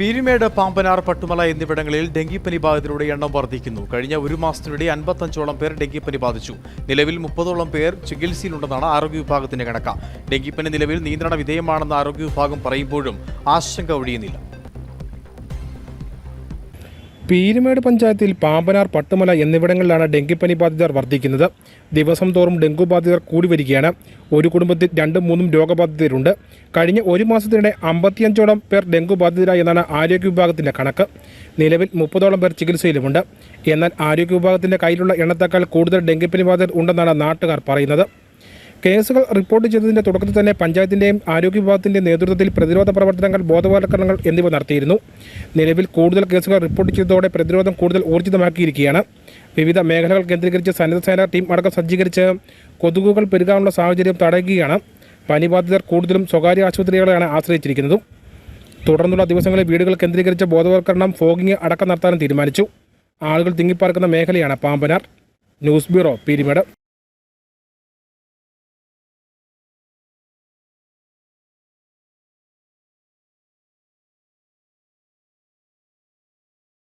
പീരുമേട് പാമ്പനാർ പട്ടുമല എന്നിവിടങ്ങളിൽ ഡെങ്കിപ്പനി ബാധിതരുടെ എണ്ണം വർദ്ധിക്കുന്നു. കഴിഞ്ഞ ഒരു മാസത്തിനിടെ അൻപത്തഞ്ചോളം പേർ ഡെങ്കിപ്പനി ബാധിച്ചു. നിലവിൽ മുപ്പതോളം പേർ ചികിത്സയിലുണ്ടെന്നാണ് ആരോഗ്യ വിഭാഗത്തിന്റെ കണക്ക്. ഡെങ്കിപ്പനി നിലവിൽ നിയന്ത്രണ വിധേയമാണെന്ന് ആരോഗ്യ വിഭാഗം പറയുമ്പോഴും ആശങ്ക ഒഴിയുന്നില്ല. പീരുമേട് പഞ്ചായത്തിൽ പാമ്പനാർ പട്ടുമല എന്നിവിടങ്ങളിലാണ് ഡെങ്കിപ്പനി ബാധിതർ വർദ്ധിക്കുന്നത്. ദിവസം തോറും ഡെങ്കു ബാധിതർ കൂടി വരികയാണ്. ഒരു കുടുംബത്തിൽ രണ്ടും മൂന്നും രോഗബാധിതരുണ്ട്. കഴിഞ്ഞ ഒരു മാസത്തിനിടെ അമ്പത്തിയഞ്ചോളം പേർ ഡെങ്കു ബാധിതരായി എന്നാണ് ആരോഗ്യ വിഭാഗത്തിന്റെ കണക്ക്. നിലവിൽ മുപ്പതോളം പേർ ചികിത്സയിലുമുണ്ട്. എന്നാൽ ആരോഗ്യ വിഭാഗത്തിന്റെ കയ്യിലുള്ള എണ്ണത്തേക്കാൾ കൂടുതൽ ഡെങ്കിപ്പനി ബാധിതർ ഉണ്ടെന്നാണ് നാട്ടുകാർ പറയുന്നത്. കേസുകൾ റിപ്പോർട്ട് ചെയ്തതിന്റെ തുടക്കത്തിൽ തന്നെ പഞ്ചായത്തിന്റെയും ആരോഗ്യ വിഭാഗത്തിന്റെയും നേതൃത്വത്തിൽ പ്രതിരോധ പ്രവർത്തനങ്ങൾ ബോധവൽക്കരണങ്ങൾ എന്നിവ നടത്തിയിരുന്നു. നിലവിൽ കൂടുതൽ കേസുകൾ റിപ്പോർട്ട് ചെയ്തതോടെ പ്രതിരോധം കൂടുതൽ ഊർജിതമാക്കിയിരിക്കുകയാണ്. വിവിധ മേഖലകൾ കേന്ദ്രീകരിച്ച് സന്നദ്ധസേന ടീം അടക്കം സജ്ജീകരിച്ച് കൊതുകുകൾ പെരുകാനുള്ള സാഹചര്യം തടയുകയാണ്. പനിബാധിതർ കൂടുതലും സ്വകാര്യ ആശുപത്രികളെയാണ് ആശ്രയിച്ചിരിക്കുന്നത്. തുടർന്നുള്ള ദിവസങ്ങളിൽ വീടുകൾ കേന്ദ്രീകരിച്ച ബോധവൽക്കരണം ഫോഗിങ് അടക്കം നടത്താനും തീരുമാനിച്ചു. ആളുകൾ തിങ്ങിപ്പാർക്കുന്ന മേഖലയാണ് പാമ്പനാർ. News bureau Peermade.